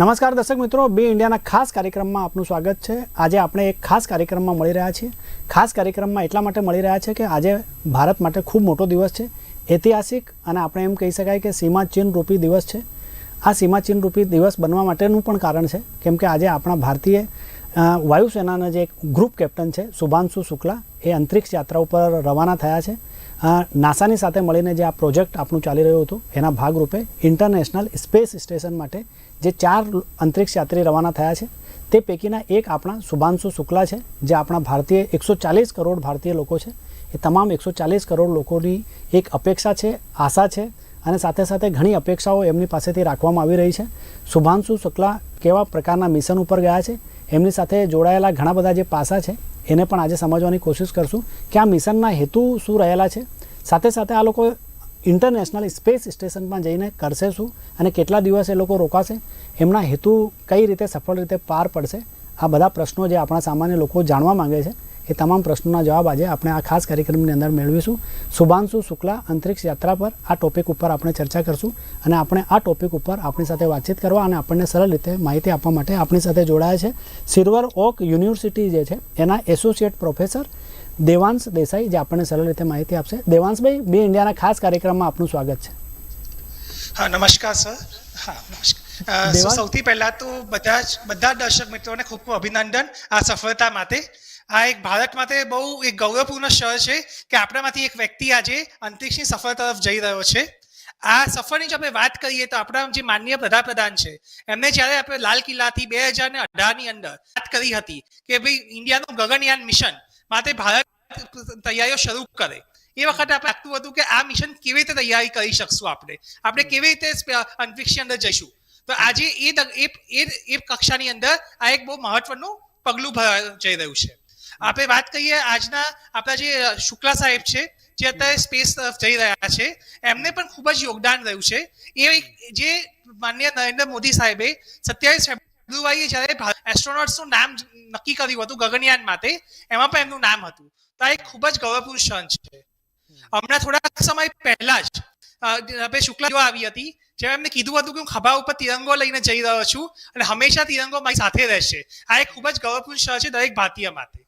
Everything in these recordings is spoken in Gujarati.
નમસ્કાર દર્શક મિત્રો, બે ઇન્ડિયાના ખાસ કાર્યક્રમમાં આપનું સ્વાગત છે. આજે આપણે એક ખાસ કાર્યક્રમમાં મળી રહ્યા છીએ. ખાસ કાર્યક્રમમાં એટલા માટે મળી રહ્યા છે કે આજે ભારત માટે ખૂબ મોટો દિવસ છે. ઐતિહાસિક અને આપણે એમ કહી શકાય કે સીમા રૂપી દિવસ છે. આ સીમા રૂપી દિવસ બનવા માટેનું પણ કારણ છે, કેમ કે આજે આપણા ભારતીય વાયુસેનાના જે એક ગ્રુપ કેપ્ટન છે શુભાંશુ શુક્લા, એ અંતરિક્ષ યાત્રા ઉપર રવાના થયા છે. નાસાની સાથે મળીને જે આ પ્રોજેક્ટ આપણું ચાલી રહ્યું હતું, એના ભાગરૂપે ઇન્ટરનેશનલ સ્પેસ સ્ટેશન માટે જે ચાર અંતરિક્ષ યાત્રી રવાના થયા છે, તે પૈકીના એક આપણા શુભાંશુ શુક્લા છે, જે આપણા ભારતીય એકસો ચાલીસ કરોડ ભારતીય લોકો છે. એ તમામ એકસો ચાલીસ કરોડ લોકોની એક અપેક્ષા છે, આશા છે અને સાથે સાથે ઘણી અપેક્ષાઓ એમની પાસેથી રાખવામાં આવી રહી છે. શુભાંશુ શુક્લા કેવા પ્રકારના મિશન ઉપર ગયા છે, એમની સાથે જોડાયેલા ઘણા બધા જે પાસા છે, એને પણ આજે સમજવાની કોશિશ કરશું કે આ મિશનના હેતુ શું રહેલા છે. સાથે સાથે આ લોકો ઇન્ટરનેશનલ સ્પેસ સ્ટેશનમાં જઈને કરશે શું અને કેટલા દિવસ એ લોકો રોકાશે? એમના હેતુ કઈ રીતે સફળ રીતે પાર પડશે? આ બધા પ્રશ્નો જે આપણા સામાન્ય લોકો જાણવા માગે છે. એ તમામ પ્રશ્નોના જવાબ આજે આપણે આ ખાસ કાર્યક્રમની અંદર મેળવીશું. શુભાંશુ શુક્લા અંતરિક્ષ યાત્રા પર આ ટોપિક ઉપર આપણે ચર્ચા કરશું અને આપણે આ ટોપિક ઉપર આપણી સાથે વાતચીત કરવા અને આપણને સરળ રીતે માહિતી આપવા માટે આપણી સાથે જોડાયા છે. સિલ્વર ઓક યુનિવર્સિટી જે છે એના એસોસિએટ પ્રોફેસર દેવાંશ દેસાઈ જે આપણને સરળ રીતે માહિતી આપશે. દેવાંશભાઈ બે ઇન્ડિયાના ખાસ કાર્યક્રમમાં આપનું સ્વાગત છે. હા નમસ્કાર સર. હા નમસ્કાર. સૌથી પહેલા તો બધા જ બધા દર્શક મિત્રોને ખૂબ ખૂબ અભિનંદન આ સફળતા માટે. આ એક ભારત માટે બહુ એક ગૌરવપૂર્ણ ક્ષણ છે કે આપણામાંથી એક વ્યક્તિ આજે અંતરિક્ષની સફર તરફ જઈ રહ્યો છે. આ સફરની જો આપણે વાત કરીએ તો આપણા જે માનનીય વડાપ્રધાન છે, એમને જ્યારે આપણે લાલ કિલ્લાથી બે હજાર ને અઢારની અંદર વાત કરી હતી કે ભાઈ ઇન્ડિયાનું ગગનયાન મિશન માટે ભારત તૈયારીઓ શરૂ કરે, એ વખતે આપણે લાગતું હતું કે આ મિશન કેવી રીતે તૈયારી કરી શકશું આપણે આપણે કેવી રીતે અંતરિક્ષની અંદર જઈશું? તો આજે એ- એ કક્ષાની અંદર આ એક બહુ મહત્વનું પગલું ભરાઈ જઈ રહ્યું છે. આપણે વાત કરીએ આજના આપણા જે શુક્લા સાહેબ છે, જે અત્યારે સ્પેસ તરફ જઈ રહ્યા છે, એમને પણ ખૂબ જ યોગદાન રહ્યું છે. એ જે માન્ય નરેન્દ્ર મોદી સાહેબે સત્યાવીસ ફેબ્રુઆરીએ જ્યારે એસ્ટ્રોનોટ્સનું નામ નક્કી કર્યું હતું ગગનયાન માટે, એમાં પણ એમનું નામ હતું. તો આ એક ખૂબ જ ગૌરવપૂર્ણ ક્ષણ છે. હમણાં થોડા સમય પહેલા જ આપણે શુક્લા આવી હતી, જેમ એમને કીધું હતું કે હું ખભા ઉપર તિરંગો લઈને જઈ રહ્યો છું અને હંમેશા તિરંગો મારી સાથે રહેશે. આ એક ખૂબ જ ગૌરવપૂર્ણ ક્ષણ છે દરેક ભારતીય માટે.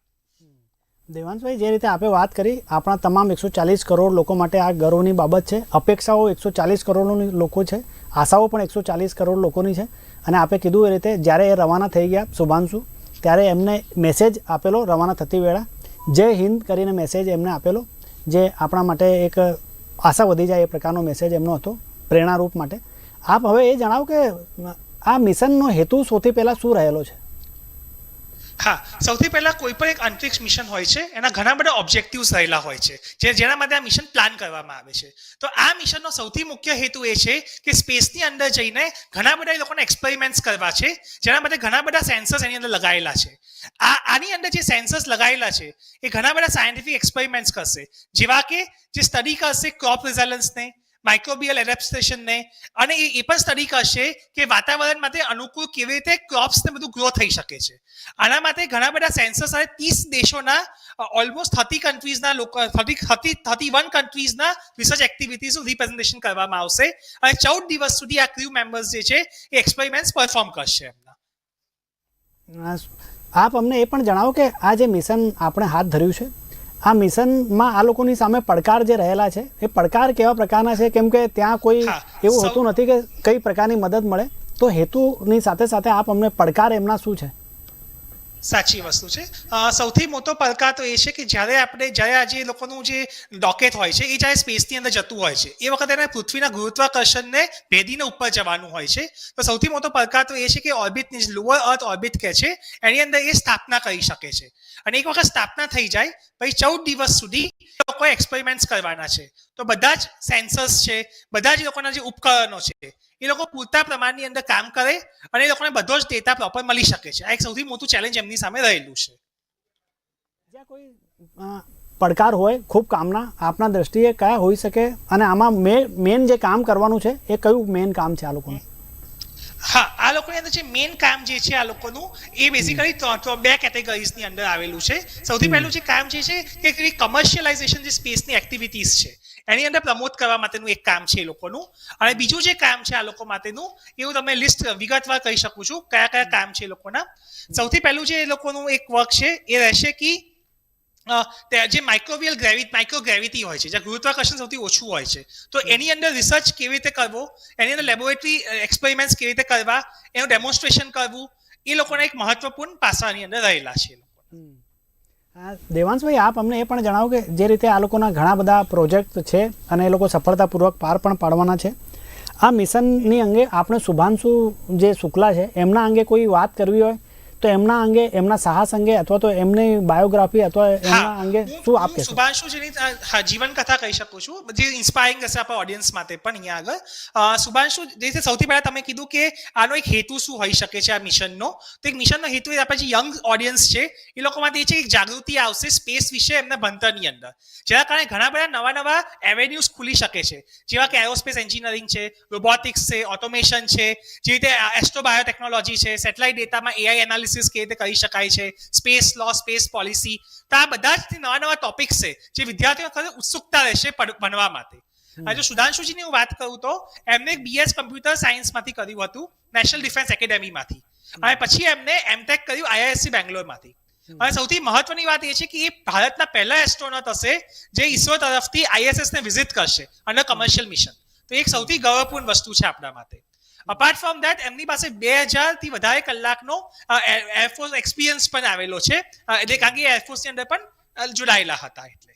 દેવાંશભાઈ, જે રીતે આપણે વાત કરી, આપણા તમામ એકસો ચાલીસ કરોડ લોકો માટે આ ગર્વની બાબત છે. અપેક્ષાઓ એકસો ચાલીસ કરોડની લોકો છે. આશાઓ પણ એકસો ચાલીસ કરોડ લોકોની છે. અને આપણે કીધું એ રીતે, જ્યારે એ રવાના થઈ ગયા, શુભાંશુ, ત્યારે એમને મેસેજ આપેલો રવાના થતી વેળા. જય હિન્દ કરીને મેસેજ એમને આપેલો, જે આપણા માટે એક આશા વધી જાય એ પ્રકારનો મેસેજ એમનો હતો, પ્રેરણારૂપ માટે. આપ હવે એ જણાવો કે, આ મિશનનો હેતુ સૌથી પહેલાં શું રહેલો છે? હા, સૌથી પહેલાં કોઈ પણ એક અંતરિક્ષ મિશન હોય છે, એના ઘણા બધા ઓબ્જેક્ટિવ્સ રહેલા હોય છે, જે જેના માટે આ મિશન પ્લાન કરવામાં આવે છે. તો આ મિશનનો સૌથી મુખ્ય હેતુ એ છે કે સ્પેસની અંદર જઈને ઘણા બધા એ લોકોને એક્સપેરિમેન્ટ્સ કરવા છે, જેના માટે ઘણા બધા સેન્સર્સ એની અંદર લગાવેલા છે. આ, આની અંદર જે સેન્સર્સ લગાવેલા છે, એ ઘણા બધા સાયન્ટિફિક એક્સપેરિમેન્ટ્સ કરશે. જેવા કે જે સ્ટડી કરશે ક્રોપ રિઝાયલન્સને માઇક્રોબિયલ એડેપ્ટેશનને અને એ એ પણ સ્ટડી કરશે કે વાતાવરણ માટે અનુકૂળ કેવી રીતે ક્રોપ્સને બધું ગ્રો થઈ શકે છે. આના માટે ઘણા બધા સેન્સર્સ અને ત્રીસ દેશોના ઓલમોસ્ટ થર્ટી કન્ટ્રીઝના લોકો થર્ટી થર્ટી થર્ટી વન કન્ટ્રીઝના રિસર્ચ એક્ટિવિટીઝનું રિપ્રેઝન્ટેશન કરવામાં આવશે. અને ચૌદ દિવસ સુધી આ ક્રૂ મેમ્બર્સ જે છે, એ એક્સપેરિમેન્ટ્સ પરફોર્મ કરશે એમના. આપ અમને એ પણ જણાવો કે આ જે મિશન આપણે હાથ ધર્યું છે આ મિશનમાં આ લોકોની સામે પડકાર જે રહેલા છે એ પડકાર કેવા પ્રકારના છે? કેમ કે ત્યાં કોઈ એવું હોતું નથી કે કઈ પ્રકારની મદદ મળે. તો હેતુની સાથે સાથે આપ અમને પડકાર એમના શું છે? સાચી વસ્તુ છે. સૌથી મોટો પડકાર તો એ છે કે જ્યારે આપણે, જ્યારે આજે એ લોકોનું જે ડોકેટ હોય છે, એ જ્યારે સ્પેસની અંદર જતું હોય છે, એ વખતે એને પૃથ્વીના ગુરુત્વાકર્ષણને ભેદીને ઉપર જવાનું હોય છે. તો સૌથી મોટો પડકાર તો એ છે કે ઓર્બિટની લોઅર અર્થ ઓર્બિટ કહે છે, એની અંદર એ સ્થાપના કરી શકે છે. અને એક વખત સ્થાપના થઈ જાય, પછી ચૌદ દિવસ સુધી લોકો એક્સપેરિમેન્ટ્સ કરવાના છે. તો બધા જ સેન્સર્સ છે, બધા જ લોકોના જે ઉપકરણો છે એ લોકો પૂરતા પ્રમાણની અંદર કામ કરે અને એ લોકોને બધો જ ડેટા પ્રોપર મળી શકે છે. આ એક સૌથી મોટું ચેલેન્જ એમની સામે રહેલું છે. જ્યાં કોઈ પડકાર હોય ખૂબ કામના આપના દ્રષ્ટિએ કયા હોઈ શકે અને આમાં મેન જે કામ કરવાનું છે એ કયું મેન કામ છે આ લોકોનું? હા આ લોકોની અંદર જે મેઇન કામ જે છે આ લોકોનું એ બેઝિકલી બે કેટેગરીઝની અંદર આવેલું છે. સૌથી પહેલું જે કામ જે છે કે કમર્શિયલાઇઝેશન જે સ્પેસની એક્ટિવિટીઝ છે. એની અંદર પ્રમોટ કરવા માટેનું એક કામ છે એ લોકોનું. અને બીજું જે કામ છે આ લોકો માટેનું એ હું તમને લિસ્ટ વિગતવાર કહી શકું છું કયા કયા કામ છે એ લોકોના. સૌથી પહેલું જે એ લોકોનું એક વર્ક છે એ રહેશે કે જે માઇક્રોવિયલ ગ્રેવિટ માઇક્રો ગ્રેવિટી હોય છે જ્યાં ગુરુત્વાકર્ષણ સૌથી ઓછું હોય છે. તો એની અંદર રિસર્ચ કેવી રીતે કરવો એની અંદર લેબોરેટરી એક્સપેરિમેન્ટ્સ કેવી રીતે કરવા એનું ડેમોન્સ્ટ્રેશન કરવું એ લોકોના એક મહત્વપૂર્ણ પાસાની અંદર રહેલા છે એ લોકો દેવાંશભાઈ, આપ અમને એ પણ જણાવો કે જે રીતે આ લોકોના ઘણા બધા પ્રોજેક્ટ છે અને એ લોકો સફળતાપૂર્વક પાર પણ પાડવાના છે. આ મિશનની અંગે આપણે શુભાંશુ જે શુક્લા છે, એમના અંગે કોઈ વાત કરવી હોય? તો એમના અંગે એમના સાહસ અંગે અથવા તો એમની બાયોગ્રાફી અથવા એમના અંગે શું આપ કહેશો શુભાંશુજીની અ, હા, જીવન કથા કહી શકું છું જે ઇન્સ્પાયરિંગ હશે આપણા ઓડિયન્સ માટે પણ અહીંયા આગળ. સુભાંશુ જે રીતે સૌથી પહેલા તમે કીધું કે આનો એક હેતુ શું હોઈ શકે છે આ મિશનનો? તો એક મિશનનો હેતુ એ આપણે જે યંગ ઓડિયન્સ છે એ લોકો માટે એ છે કે એક જાગૃતિ આવશે સ્પેસ વિશે એમના ભણતરની અંદર. જેના કારણે ઘણા બધા નવા નવા એવેન્યુઝ ખુલી શકે છે. જેવા કે એરોસ્પેસ એન્જિનિયરિંગ છે રોબોટિક્સ છે ઓટોમેશન છે જે રીતે એસ્ટ્રોબાયોટેકનોલોજી છે સેટેલાઇટ ડેટામાં એઆઈ એનાલિસિસ કેવી રીતે કરી શકાય છે સ્પેસ લો સ્પેસ પોલિસી તો આ બધા જ નવા નવા ટોપિક્સ છે જે વિદ્યાર્થીઓ ખરેખર ઉત્સુકતા રહેશે ભણવા માટે. અને જો સુધાંશુજીની હું વાત કરું તો એમને બીએસ કમ્પ્યુટર સાયન્સમાંથી કર્યું હતું નેશનલ ડિફેન્સ એકેડેમીમાંથી અને પછી એમને એમટેક કર્યું આઈઆઈએસસી બેંગ્લોરમાંથી અને સૌથી મહત્વની વાત એ છે કે એ ભારતના પહેલા એસ્ટ્રોનોટ હશે જે ઈસરો તરફથી આઈએસએસ ને વિઝિટ કરશે અંડર કમર્શિયલ મિશન તો એક સૌથી ગૌરવપૂર્ણ વસ્તુ છે આપણા માટે. અપાર્ટ ફ્રોમ ધેટ એમની પાસે બેથી વધારે કલાકનો એરફોર્સ એક્સપિરિયન્સ પણ આવેલો છે. એટલે કારણ કે એરફોર્સની અંદર પણ જોડાયેલા હતા એટલે.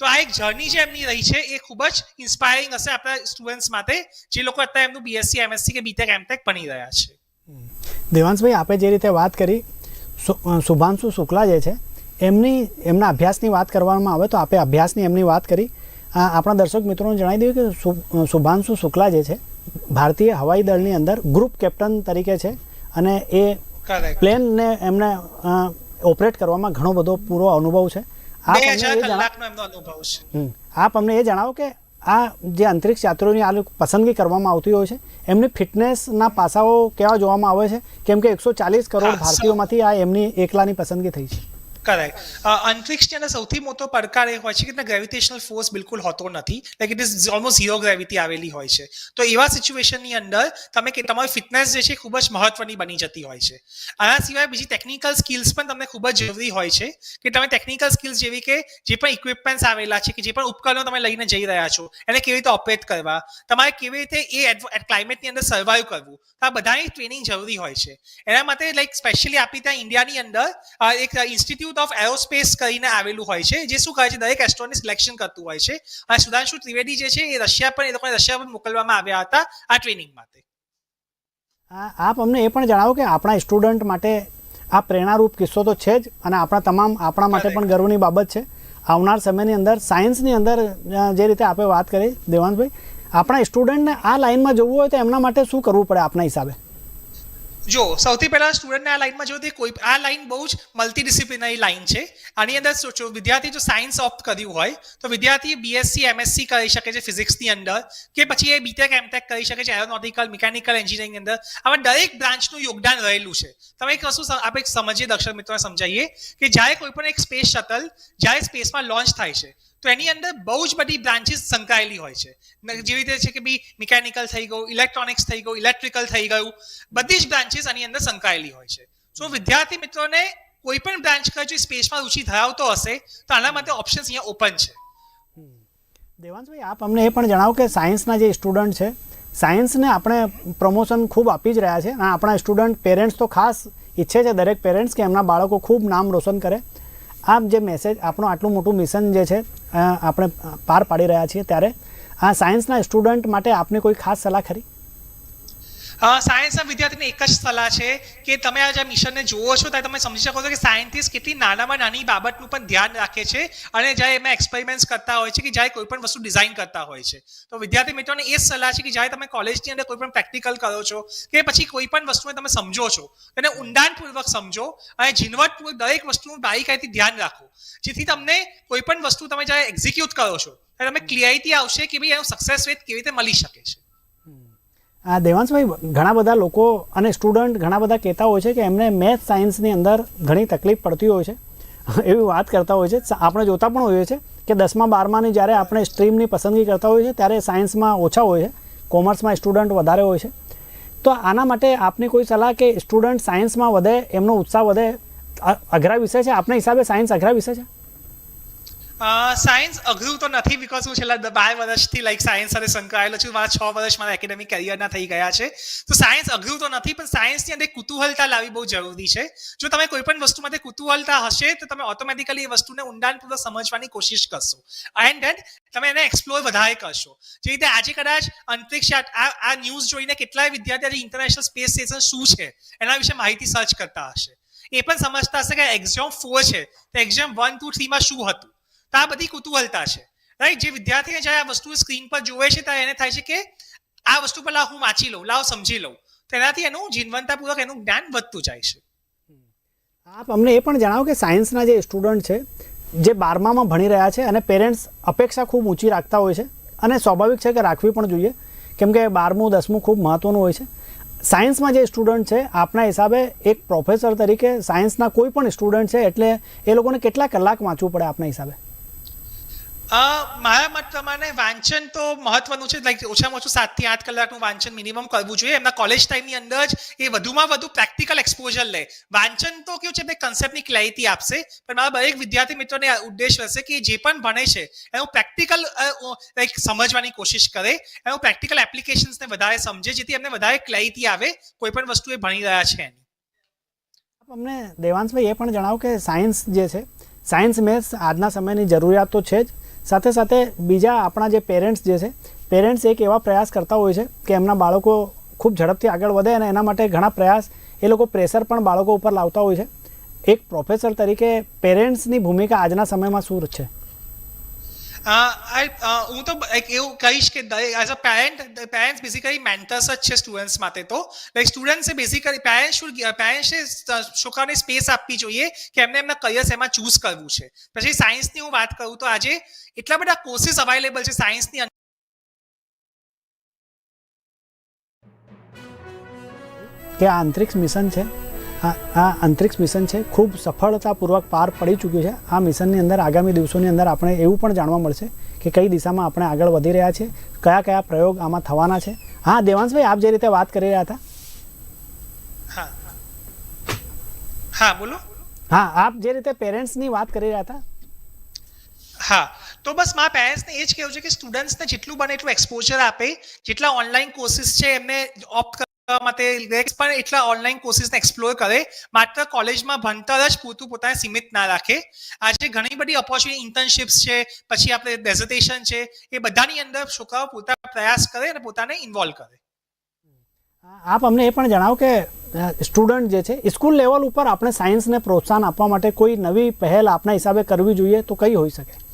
તો આ એક જર્ની જે એમની રહી છે, એ ખૂબ જ ઇન્સ્પાયરિંગ હશે આપણા સ્ટુડન્ટ્સ માટે, જે લોકો અત્યારે એમનું બીએસસી એમએસસી કે બીટેક એમટેક ભણી રહ્યા છે. દેવાંશભાઈ, આપણે જે રીતે વાત કરી શુભાંશુ શુક્લા જે છે, એમની, એમના અભ્યાસની વાત કરવામાં આવે તો આપણે અભ્યાસની એમની વાત કરી. આપણા દર્શક મિત્રોને જણાવી દઈએ કે શુભાંશુ શુક્લા જે છે ભારતીય હવાઈ દળની અંદર ગ્રુપ કેપ્ટન તરીકે છે અને એ પ્લેનને એમને ઓપરેટ કરવામાં ઘણો બધો પૂરો અનુભવ છે. આપ અમને. આપ અમને એ જણાવો કે આ જે અંતરિક્ષ યાત્રીઓની આ પસંદગી કરવામાં આવતી હોય છે એમની ફિટનેસના પાસાઓ કેવા જોવામાં આવે છે? કેમ કે એકસો ચાલીસ કરોડ ભારતીયોમાંથી આ એમની એકલાની પસંદગી થઈ છે. કરેક્ટ અંતરિક્ષની અંદર સૌથી મોટો પડકાર એ હોય છે કે ગ્રેવિટેશનલ ફોર્સ બિલકુલ હોતો નથી. Like it is almost zero gravity આવેલી હોય છે. તો એવા સિચ્યુએશનની અંદર તમે કે, તમારી ફિટનેસ જે છે ખૂબ જ મહત્વની બની જતી હોય છે. આના સિવાય બીજી ટેકનિકલ સ્કિલ્સ પણ તમને ખૂબ જ જરૂરી હોય છે કે તમે ટેકનિકલ સ્કિલ્સ જેવી કે જે પણ ઇક્વિપમેન્ટ્સ આવેલા છે કે જે પણ ઉપકરણો તમે લઈને જઈ રહ્યા છો, એને કેવી રીતે ઓપરેટ કરવા, તમારે કેવી રીતે એ ક્લાઇમેટની અંદર સર્વાઈવ કરવું આ બધાની ટ્રેનિંગ જરૂરી હોય છે. એના માટે લાઈક સ્પેશિયલી આપણી ત્યાં ઇન્ડિયાની અંદર એક ઇન્સ્ટિટ્યૂટ ઓફ એરોસ્પેસ કરીને આવેલું હોય છે જે શું કહે છે? દરેક એસ્ટ્રોની સિલેક્શન કરતું હોય છે. અને સુધાંશુ ત્રિવેદી જે છે એ રશિયા પર એ લોકોને રશિયા પર મોકલવામાં આવ્યા હતા આ ટ્રેનિંગ માટે. આપ અમને એ પણ જણાવો કે આપણા સ્ટુડન્ટ માટે આ પ્રેરણારૂપ કિસ્સો તો છે જ અને આપણા તમામ આપણા માટે પણ ગર્વની બાબત છે. આવનાર સમયની અંદર સાયન્સની અંદર જે રીતે આપણે વાત કરી દેવાંશભાઈ આપણા સ્ટુડન્ટને આ લાઈનમાં જવું હોય તો એમના માટે શું કરવું પડે આપના હિસાબે? જો, સૌથી પહેલા સ્ટુડન્ટને આ લાઈનમાં જોઈએ કોઈ આ લાઈન બહુ જ મલ્ટી ડિસિપ્લિનરી લાઈન છે. આની અંદર સોચો, વિદ્યાર્થી જો સાયન્સ ઓપ્ટ કર્યું હોય, તો વિદ્યાર્થી બીએસસી એમએસસી કરી શકે છે ફિઝિક્સની અંદર, કે પછી એ બીટેક એમટેક કરી શકે છે એરોનોટિકલ મિકેનિકલ એન્જિનિયરિંગની અંદર. આમાં દરેક બ્રાન્ચનું યોગદાન રહેલું છે. તમે એક વસ્તુ આપણે સમજીએ, દર્શક મિત્રોને સમજાવીએ, કે જ્યારે કોઈ પણ એક સ્પેસ શટલ જ્યારે સ્પેસમાં લોન્ચ થાય છે તો એની અંદર બહુ જ બધી બ્રાન્ચીસ સંકળાયેલી હોય છે. જેવી રીતે છે કે બી મિકેનિકલ થઈ ગયું ઇલેક્ટ્રોનિક્સ થઈ ગયું ઇલેક્ટ્રિકલ થઈ ગયું, બધી જ બ્રાન્ચીસ આની અંદર સંકળાયેલી હોય છે. સો વિદ્યાર્થી મિત્રોને કોઈ પણ બ્રાન્ચ કરે જો સ્પેસમાં રુચિ ધરાવતો હશે, તો આના માટે ઓપ્શન્સ અહીંયા ઓપન છે. દેવાંશભાઈ, આપ અમને એ પણ જણાવો કે સાયન્સના જે સ્ટુડન્ટ છે સાયન્સને આપણે પ્રમોશન ખૂબ આપી જ રહ્યા છે. અને આપણા સ્ટુડન્ટ પેરેન્ટ્સ તો ખાસ ઈચ્છે છે દરેક પેરેન્ટ્સ કે એમના બાળકો ખૂબ નામ રોશન કરે. આપ જે મેસેજ આપણું આટલું મોટું મિશન જે છે આપણે પાર પાડી રહ્યા છીએ ત્યારે, આ સાયન્સના સ્ટુડન્ટ માટે આપની કોઈ ખાસ સલાહ ખરી? સાયન્સના વિદ્યાર્થીને એક જ સલાહ છે કે તમે આ જે મિશનને જુઓ છો, ત્યારે તમે સમજી શકો છો કે સાયન્ટિસ્ટ કેટલી નાનામાં નાની બાબતનું પણ ધ્યાન રાખે છે અને જ્યારે એમાં એક્સપેરિમેન્ટ્સ કરતા હોય છે કે જ્યારે કોઈ પણ વસ્તુ ડિઝાઇન કરતા હોય છે. તો વિદ્યાર્થી મિત્રોને એ સલાહ છે કે જ્યારે તમે કોલેજની અંદર કોઈ પણ પ્રેક્ટિકલ કરો છો કે પછી કોઈ પણ વસ્તુને તમે સમજો છો, તેને ઊંડાણપૂર્વક સમજો અને ઝીણવટપૂર્વક દરેક વસ્તુનું બારીકાઈથી ધ્યાન રાખો. જેથી તમને કોઈ પણ વસ્તુ તમે જ્યારે એક્ઝિક્યુટ કરો છો, ત્યારે તમે ક્લિયરિટી આવશે કે ભાઈ એનું સક્સેસ રેટ કેવી રીતે મળી શકે છે. આ દેવાંશભાઈ, ઘણા બધા લોકો અને સ્ટુડન્ટ ઘણા બધા કહેતા હોય છે કે એમને મેથ સાયન્સની અંદર ઘણી તકલીફ પડતી હોય છે. એવી વાત કરતા હોય છે. આપણે જોતા પણ હોઈએ છીએ કે દસમા, બારમાની જ્યારે આપણે સ્ટ્રીમની પસંદગી કરતા હોઈએ છીએ ત્યારે સાયન્સમાં ઓછા હોય છે. કોમર્સમાં સ્ટુડન્ટ વધારે હોય છે. તો આના માટે આપની કોઈ સલાહ કે સ્ટુડન્ટ સાયન્સમાં વધે, એમનો ઉત્સાહ વધે? અઘરા વિષય છે? આપના હિસાબે સાયન્સ અઘરા વિષય છે? સાયન્સ અઘરું તો નથી બીકોઝ હું છેલ્લા બાર વર્ષથી લાઈક સાયન્સ સાથે સંકળાયેલો છું. મારા છ વર્ષ મારા એકેડેમિક કરિયરના થઈ ગયા છે. તો સાયન્સ અઘરું તો નથી, પણ સાયન્સની અંદર કુતૂહલતા લાવવી બહુ જરૂરી છે. જો તમે કોઈ પણ વસ્તુ માટે કુતૂહલતા હશે, તો તમે ઓટોમેટિકલી એ વસ્તુને ઊંડાણપૂર્વક સમજવાની કોશિશ કરશો. એન્ડ ધેન તમે એને એક્સપ્લોર વધારે કરશો. જે રીતે આજે કદાચ અંતરિક્ષ આ આ ન્યૂઝ જોઈને કેટલાય વિદ્યાર્થીઓ ઇન્ટરનેશનલ સ્પેસ સ્ટેશન શું છે, એના વિશે માહિતી સર્ચ કરતા હશે. એ પણ સમજતા હશે કે એક્ઝામ ફોર છે. તો એક્ઝામ વન ટુ થ્રીમાં શું હતું? તો આ બધી કુતૂહલતા છે. રાઈટ જે વિદ્યાર્થીને જ્યારે આ વસ્તુ સ્ક્રીન પર જોવે છે, ત્યારે એને થાય છે કે આ વસ્તુ પર હું વાંચી લઉં, લાવ, સમજી લઉં. તો એનાથી એનું જીવનતાપૂર્વક એનું જ્ઞાન વધતું જાય છે. આપ અમને એ પણ જણાવો કે સાયન્સના જે સ્ટુડન્ટ છે, જે બારમામાં ભણી રહ્યા છે અને પેરેન્ટ્સ અપેક્ષા ખૂબ ઊંચી રાખતા હોય છે અને સ્વાભાવિક છે કે રાખવી પણ જોઈએ. કેમ કે બારમું, દસમું ખૂબ મહત્ત્વનું હોય છે. સાયન્સમાં જે સ્ટુડન્ટ છે, આપના હિસાબે એક પ્રોફેસર તરીકે સાયન્સના કોઈ પણ સ્ટુડન્ટ છે, એટલે એ લોકોને કેટલા કલાક વાંચવું પડે આપના હિસાબે? મારા મત પ્રમાણે વાંચન તો મહત્વનું છે. લાઈક ઓછામાં ઓછું સાતથી આઠ કલાકનું વાંચન મિનિમમ કરવું જોઈએ. એમના કોલેજ ટાઈમની અંદર જ એ વધુમાં વધુ પ્રેક્ટિકલ એક્સપોઝર લે. વાંચન તો કેવું છે એમને કન્સેપ્ટની ક્લેરિટી આપશે. પણ મારા દરેક વિદ્યાર્થી મિત્રોને ઉદ્દેશ હશે કે જે પણ ભણે છે, એનું પ્રેક્ટિકલ લાઈક સમજવાની કોશિશ કરે. એનું પ્રેક્ટિકલ એપ્લિકેશન્સને વધારે સમજે, જેથી એમને વધારે ક્લેરિટી આવે. કોઈ પણ વસ્તુ એ ભણી રહ્યા છે એની. અમને દેવાંશભાઈ એ પણ જણાવો કે સાયન્સ જે છે સાયન્સ મેથ્સ આજના સમયની જરૂરિયાત તો છે જ. સાથે સાથે બીજા આપણા જે પેરેન્ટ્સ જે છે પેરેન્ટ્સ એક એવા પ્રયાસ કરતા હોય છે કે એમના બાળકો ખૂબ ઝડપથી આગળ વધે અને એના માટે ઘણા પ્રયાસ એ લોકો પ્રેશર પણ બાળકો ઉપર લાવતા હોય છે. એક પ્રોફેસર તરીકે પેરેન્ટ્સની ભૂમિકા આજના સમયમાં શું છે? હું તો એક એવું કહીશ કે as a parent parents basically mentors જ છે સ્ટુડન્ટ્સ માટે તો લાઈક સ્ટુડન્ટ્સે બેસિકલી પેરેન્ટ્સ શુડ પેરેન્ટ્સે છોકરાને સ્પેસ આપવી જોઈએ કે એમને એમના કરિયર્સ એમાં ચૂઝ કરવું છે પછી સાયન્સની હું વાત કરું તો આજે એટલા બધા કોર્સિસ અવેલેબલ છે સાયન્સની અંદર કે આ અંતરિક્ષ મિશન છે આ આ અંતરિક્ષ મિશન છે. ખૂબ સફળતાપૂર્વક પાર પડી ચૂક્યું છે. આ મિશનની અંદર આગામી દિવસોની અંદર આપણે એવું પણ જાણવા મળશે કે કઈ દિશામાં આપણે આગળ વધી રહ્યા છીએ કયા કયા પ્રયોગ આમાં થવાના છે. હા દેવાંશભાઈ આપ જે રીતે વાત કરી રહ્યા હતા. હા. હા બોલો. હા આપ જે રીતે પેરેન્ટ્સની વાત કરી રહ્યા હતા. હા. તો બસ મારા પેરેન્ટ્સને એ જ કહેવું છે કે સ્ટુડન્ટ્સને જેટલું બને એટલું એક્સપોઝર આપે. જેટલા ઓનલાઈન કોર્સિસ છે એમને ઓપ્ટ માટે લેક્સ પણ એટલા ઓનલાઈન કોર્સિસને એક્સપ્લોર કરે, માત્ર કોલેજમાં ભણતર જ પૂરતું પોતાને સીમિત ના રાખે. આજે ઘણી બધી ઓપોર્ચ્યુનિટી ઇન્ટર્નશિપ્સ છે, પછી આપણે ડેઝર્ટેશન છે, એ બધાની અંદર છોકરાઓ પોતા પ્રયાસ કરે અને પોતાને ઇન્વોલ્વ કરે. આપ અમને એ પણ જણાવો કે સ્ટુડન્ટ જે છે સ્કૂલ લેવલ ઉપર આપણે સાયન્સને પ્રોત્સાહન આપવા માટે કોઈ નવી પહેલ આપના હિસાબે કરવી જોઈએ તો કઈ હોઈ શકે?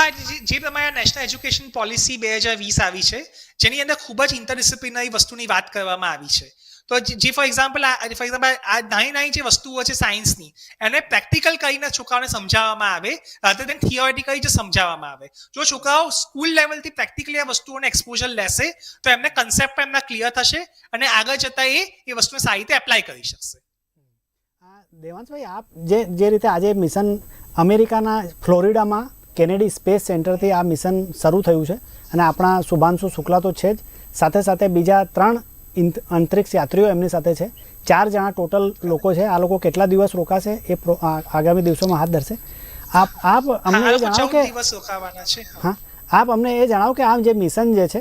હા, જે- પ્રમાણે નેશનલ એજ્યુકેશન પોલિસી બે હજાર વીસ આવી છે, જેની અંદર ખૂબ જ ઇન્ટરડિસિપ્લિનરી વસ્તુની વાત કરવામાં આવી છે. તો જે ફોર એક્ઝામ્પલ ફોર એક્ઝામ્પલ આ નાની નાની જે વસ્તુઓ છે સાયન્સની એને પ્રેક્ટિકલ કરીને છોકરાઓને સમજાવવામાં આવે રાધર દેન થિયોરિટિકલી જે સમજાવવામાં આવે. જો છોકરાઓ સ્કૂલ લેવલથી પ્રેક્ટિકલી આ વસ્તુઓને એક્સપોઝર લેશે, તો એમને કન્સેપ્ટ પણ એમના ક્લિયર થશે અને આગળ જતા એ એ વસ્તુને સારી રીતે એપ્લાય કરી શકશે. દેવાંશભાઈ, આપ જે જે રીતે આજે મિશન અમેરિકાના ફ્લોરિડામાં કેનેડી સ્પેસ સેન્ટરથી આ મિશન શરૂ થયું છે અને આપણા શુભાંશુ શુક્લા તો છે જ. સાથે સાથે બીજા ત્રણ અંતરિક્ષ યાત્રીઓ એમની સાથે છે. ચાર જણા ટોટલ લોકો છે. આ લોકો કેટલા દિવસ રોકાશે એ આગામી દિવસોમાં હાથ ધરશે. આપ આપ અમને એ જણાવો કે હા. આપ અમને એ જણાવો કે આમ જે મિશન જે છે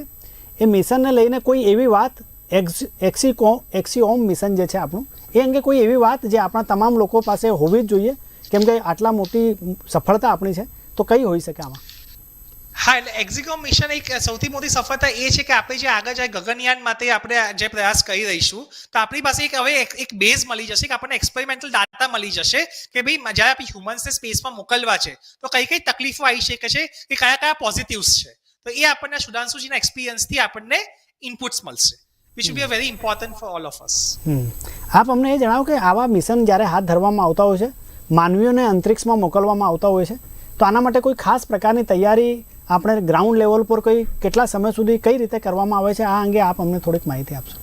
એ મિશનને લઈને કોઈ એવી વાત એક્સ એક્સીકો એક્સીઓમ મિશન જે છે આપણું એ અંગે કોઈ એવી વાત જે આપણા તમામ લોકો પાસે હોવી જ જોઈએ? કેમ કે આટલા મોટી સફળતા આપણી છે. તો કઈ હોઈ શકે આમાં હા એટલે એક્ઝિકોમ મિશન એક સૌથી મોટી સફળતા એ છે કે આપણે જે આગળ જાય ગગનયાન માટે આપણે જે પ્રયાસ કરી રહીશું તો આપણી પાસે એક હવે એક- બેઝ મળી જશે કે આપણને એક્સપેરિમેન્ટલ ડાટા મળી જશે કે ભાઈ જ્યારે આપણે હ્યુમન્સને સ્પેસમાં મોકલવા છે તો કઈ કઈ તકલીફો આવી શકે છે કે કયા કયા પોઝિટિવ્સ છે તો એ આપણને સુધાંશુજીના એક્સપિરિયન્સથી આપણને ઇનપુટ્સ મળશે which be a very important for all of us. આપ અમને એ જણાવો કે આવા મિશન જ્યારે હાથ ધરવામાં આવતા હોય છે માનવીઓને અંતરિક્ષમાં મોકલવામાં આવતા હોય છે તો આના માટે કોઈ ખાસ પ્રકારની તૈયારી આપણે ગ્રાઉન્ડ લેવલ પર કોઈ કેટલા સમય સુધી કઈ રીતે કરવામાં આવે છે, આ અંગે આપ અમને થોડીક માહિતી આપશો.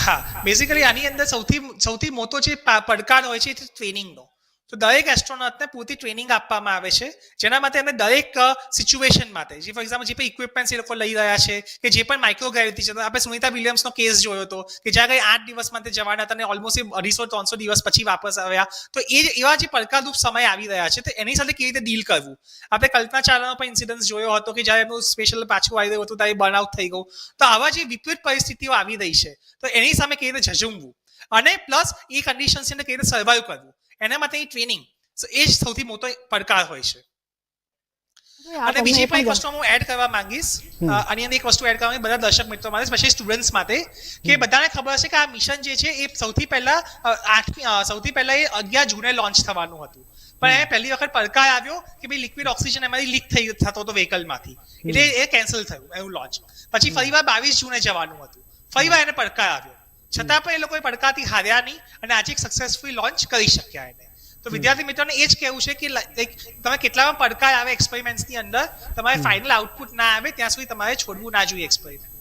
હા બેઝિકલી આની અંદર સૌથી સૌથી મોટો જે પડકાર હોય છે તે ટ્રેનિંગનો તો દરેક એસ્ટ્રોનોટને પૂરતી ટ્રેનિંગ આપવામાં આવે છે. જેના માટે એમને દરેક સિચ્યુએશન માટે, જે ફોર એક્ઝામ્પલ જે પણ ઇક્વિપમેન્ટ્સ એ લોકો લઈ રહ્યા છે કે જે પણ માઇક્રોગ્રેવિટી છે. આપણે સુનિતા વિલિયમ્સનો કેસ જોયો હતો કે જ્યાં કંઈ આઠ દિવસ માટે જવાના હતા અને ઓલમોસ્ટ અઢીસો, ત્રણસો દિવસ પછી વાપસ આવ્યા. તો એ એવા જે પડકારરૂપ સમય આવી રહ્યા છે, તો એની સાથે કેવી રીતે ડીલ કરવું? આપણે કલ્પના ચાવલાનો પણ ઇન્સિડન્સ જોયો હતો કે જ્યારે એમનું સ્પેશિયલ પાછું આવી રહ્યું હતું, ત્યારે બર્નઆઉટ થઈ ગયું. તો આવા જે વિપરીત પરિસ્થિતિઓ આવી રહી છે, તો એની સામે કેવી રીતે ઝઝુમવું? અને પ્લસ એ કન્ડિશન્સને કેવી રીતે સર્વાઈવ કરવું? એના માટેની ટ્રેનિંગ એ જ સૌથી મોટો પડકાર હોય છે. અને બીજી પણ એક વસ્તુ હું એડ કરવા માંગીશ. આની અંદર એક વસ્તુ એડ કરવા બધા દર્શક મિત્રો માટે સ્પેશિયલી સ્ટુડન્ટ્સ માટે કે બધાને ખબર હશે કે આ મિશન જે છે એ સૌથી પહેલા આઠમી સૌથી પહેલા એ અગિયાર જૂને લોન્ચ થવાનું હતું. પણ એ પહેલી વખત પડકાર આવ્યો કે ભાઈ લિક્વિડ ઓક્સિજન એમાંથી લીક થઈ થતો હતો વ્હીકલમાંથી એટલે એ કેન્સલ થયું એવું લોન્ચ પછી ફરીવાર બાવીસ જૂને જવાનું હતું. ફરીવાર એને પડકાર આવ્યો. છતાં પણ એ લોકોએ પડકારથી હાર્યા નહીં અને આજે એક સક્સેસફુલ લોન્ચ કરી શક્યા એને. તો વિદ્યાર્થી મિત્રોને એ જ કહેવું છે કે લાઈક તમે કેટલામાં પડકાર આવે એક્સપેરિમેન્ટ્સની અંદર તમારે ફાઇનલ આઉટપુટ ના આવે ત્યાં સુધી તમારે છોડવું ના જોઈએ એક્સપેરિમેન્ટ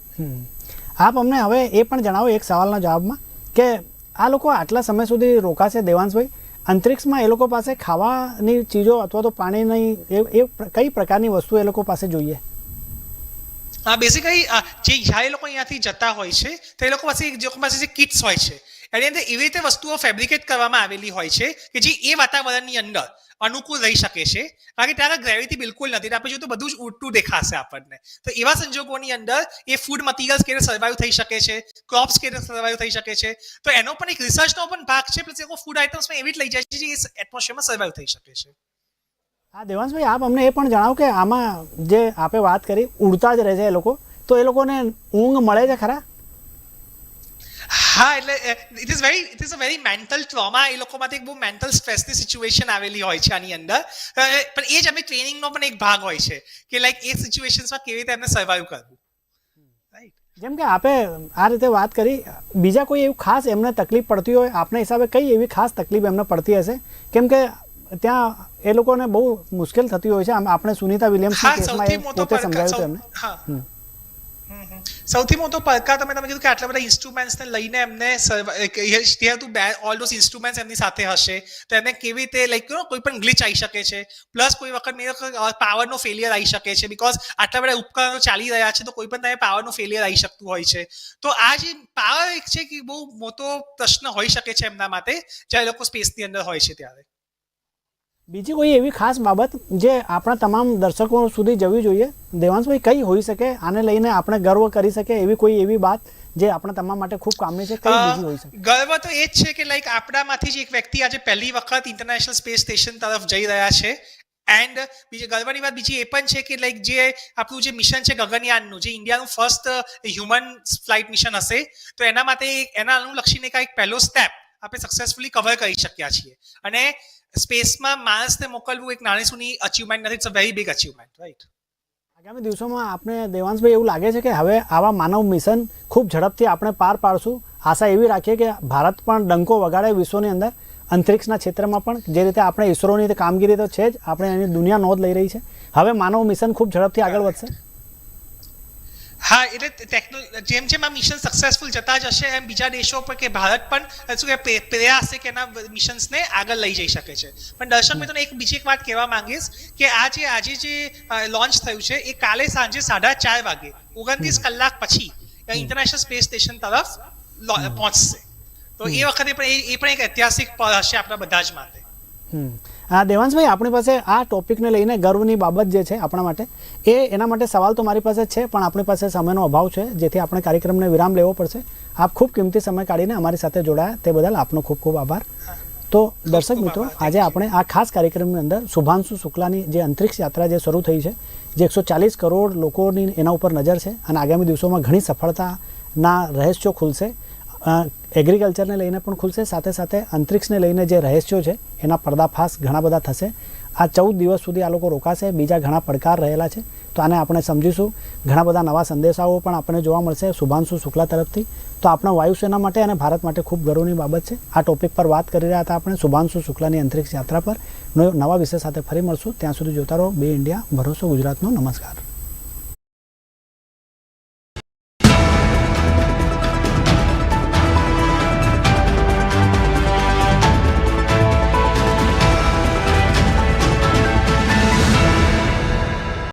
આપ અમને હવે એ પણ જણાવો એક સવાલના જવાબમાં કે આ લોકો આટલા સમય સુધી રોકાશે દેવાંશભાઈ? અંતરિક્ષમાં એ લોકો પાસે ખાવાની ચીજો અથવા તો પાણીની એ એ કઈ પ્રકારની વસ્તુ એ લોકો પાસે જોઈએ? બેસિકલી જે જ્યાં એ લોકો અહીંયાથી જતા હોય છે, તો એ લોકો પાસે જે લોકો પાસે જે કિટ્સ હોય છે, એની અંદર એવી રીતે વસ્તુઓ ફેબ્રિકેટ કરવામાં આવેલી હોય છે કે જે એ વાતાવરણની અંદર અનુકૂળ રહી શકે છે. કારણ કે ત્યાં ગ્રેવિટી બિલકુલ નથી. આપણે જો તો બધું જ ઉડતું દેખાશે આપણને. તો એવા સંજોગોની અંદર એ ફૂડ મટીરિયલ્સ કેવી સર્વાઈવ થઈ શકે છે ક્રોપ્સ કેવી સર્વાઈવ થઈ શકે છે. તો એનો પણ એક રિસર્ચનો પણ ભાગ છે પ્લસ એ ફૂડ આઇટમ્સમાં એવી જ લઈ જાય છે જે એટમોસ્ફિયરમાં સર્વાઈવ થઈ શકે છે. હા દેવાંશભાઈ આપ અમને એ પણ જણાવો કે આમાં જે આપે વાત કરી ઉડતા જ રહે છે એ લોકો. તો એ લોકોને ઊંઘ મળે છે ખરા? હા એટલે it is very it is a very mental trauma એ લોકોમાંથી એક બહુ મેન્ટલ સ્ટ્રેસની સિચ્યુએશન આવેલી હોય છે આની અંદર. પણ એ જ અમે ટ્રેનિંગનો પણ એક ભાગ હોય છે કે લાઈક એ સિચ્યુએશન્સમાં કેવી રીતે એમને સર્વાઈવ કરવું. રાઈટ જેમ કે આપે આ રીતે વાત કરી બીજા કોઈ એવું ખાસ એમને તકલીફ પડતી હોય આપના હિસાબે કઈ એવી ખાસ તકલીફ એમને પડતી હશે? કેમ કે ત્યાં એ લોકોને બહુ મુશ્કેલ થતી હોય છે. આમ આપણે સુનિતા વિલિયમ્સ કેસમાં પોતે સમજાવ્યું એમને. હા. સૌથી મોટો પડકાર તમે તમે કીધું કે આટલા બધા ઇન્સ્ટ્રુમેન્ટ્સને લઈને એમને ઓલ ધોઝ ઇન્સ્ટ્રુમેન્ટ્સ એમની સાથે હશે તો એમને કેવી રીતે લાઈક કોઈ પણ ગ્લિચ આવી શકે છે. પ્લસ કોઈ વખત મેં પાવરનો ફેલિયર આવી શકે છે. બિકોઝ આટલા બધા ઉપકરણો ચાલી રહ્યા છે તો કોઈ પણ તમે પાવરનો ફેલિયર આવી શકતું હોય છે. તો આ જે પાવર એક છે કે બહુ મોટો પ્રશ્ન હોઈ શકે છે એમના માટે જ્યારે લોકો સ્પેસની અંદર હોય છે ત્યારે. બીજી કોઈ એવી ખાસ બાબત જે આપણા તમામ દર્શકો સુધી જવી જોઈએ? દેવાંશભાઈ કઈ હોઈ શકે? આને લઈને આપણે ગર્વ કરી શકે એવી કોઈ એવી વાત જે આપણા તમામ માટે ખૂબ કામની છે? કઈ બીજી હોઈ શકે? ગર્વ તો એ જ છે કે લાઈક આપણામાંથી જ એક વ્યક્તિ આજે પહેલી વખત ઇન્ટરનેશનલ સ્પેસ સ્ટેશન તરફ જઈ રહ્યા છે. એન્ડ બીજી ગર્વની વાત બીજી એ પણ છે કે લાઈક જે આપણું જે મિશન છે ગગનયાનનું જે ઇન્ડિયાનું ફર્સ્ટ હ્યુમન ફ્લાઇટ મિશન હશે તો એના માટે એના અનુલક્ષીને કાંઈક પહેલો સ્ટેપ આપણે સક્સેસફુલી કવર કરી શક્યા છીએ. અને સ્પેસમાં માણસને મોકલવું એક નાની સુની અચીવમેન્ટ નથી it's a very big achievement right આગામી દિવસોમાં આપણે દેવાંશભાઈ એવું લાગે છે કે હવે આવા માનવ મિશન ખૂબ ઝડપથી આપણે પાર પાડશું. આશા એવી રાખીએ કે ભારત પણ ડંકો વગાડે વિશ્વની અંદર. અંતરિક્ષના ક્ષેત્રમાં પણ જે રીતે આપણે ઇસરોની કામગીરી તો છે જ આપણે એની દુનિયા નોંધ લઈ રહી છે. હવે માનવ મિશન ખૂબ ઝડપથી આગળ વધશે. હા એટલે ટેકનો જેમ જેમ આ મિશન સક્સેસફુલ જતા જશે એમ બીજા દેશો પર કે ભારત પણ શું કે પ્રયાસ છે કે એના મિશન્સને આગળ લઈ જઈ શકે છે. પણ દર્શક મિત્રોને એક બીજી એક વાત કહેવા માંગીશ કે આ જે આજે જે લોન્ચ થયું છે એ કાલે સાંજે સાડા ચાર વાગે ઓગણત્રીસ કલાક પછી ઇન્ટરનેશનલ સ્પેસ સ્ટેશન તરફ પહોંચશે. તો એ વખતે પણ એ- પણ એક ઐતિહાસિક પળ હશે આપણા બધા જ માટે. દેવાંશભાઈ આપણી પાસે આ ટોપિકને લઈને ગર્વની બાબત જે છે આપણા માટે એ એના માટે સવાલ તો મારી પાસે છે પણ આપણી પાસે સમયનો અભાવ છે જેથી આપણે કાર્યક્રમને વિરામ લેવો પડશે. આપ ખૂબ કિંમતી સમય કાઢીને અમારી સાથે જોડાયા. તે બદલ આપનો ખૂબ ખૂબ આભાર. તો દર્શક મિત્રો આજે આપણે આ ખાસ કાર્યક્રમની અંદર શુભાંશુ શુક્લાની જે અંતરિક્ષ યાત્રા જે શરૂ થઈ છે જે એકસો ચાલીસ કરોડ લોકોની એના ઉપર નજર છે અને આગામી દિવસોમાં ઘણી સફળતાના રહસ્યો ખુલશે. એગ્રીકલ્ચરને લઈને પણ ખુલશે, સાથે સાથે અંતરિક્ષને લઈને જે રહસ્યો છે, એના પર્દાફાશ ઘણા બધા થશે. આ ચૌદ દિવસ સુધી આ લોકો રોકાશે, બીજા ઘણા પડકાર રહેલા છે. તો આને આપણે સમજીશું. ઘણા બધા નવા સંદેશાઓ પણ આપણને જોવા મળશે, શુભાંશુ શુક્લા તરફથી. તો આપણા વાયુસેના માટે અને ભારત માટે ખૂબ ગર્વની બાબત છે. આ ટોપિક પર વાત કરી રહ્યા હતા આપણે શુભાંશુ શુક્લાની અંતરિક્ષ યાત્રા પર. નવા વિષય સાથે ફરી મળશું. ત્યાં સુધી જોતા રહો, બે ઇન્ડિયા, ભરોસો ગુજરાતનો. નમસ્કાર.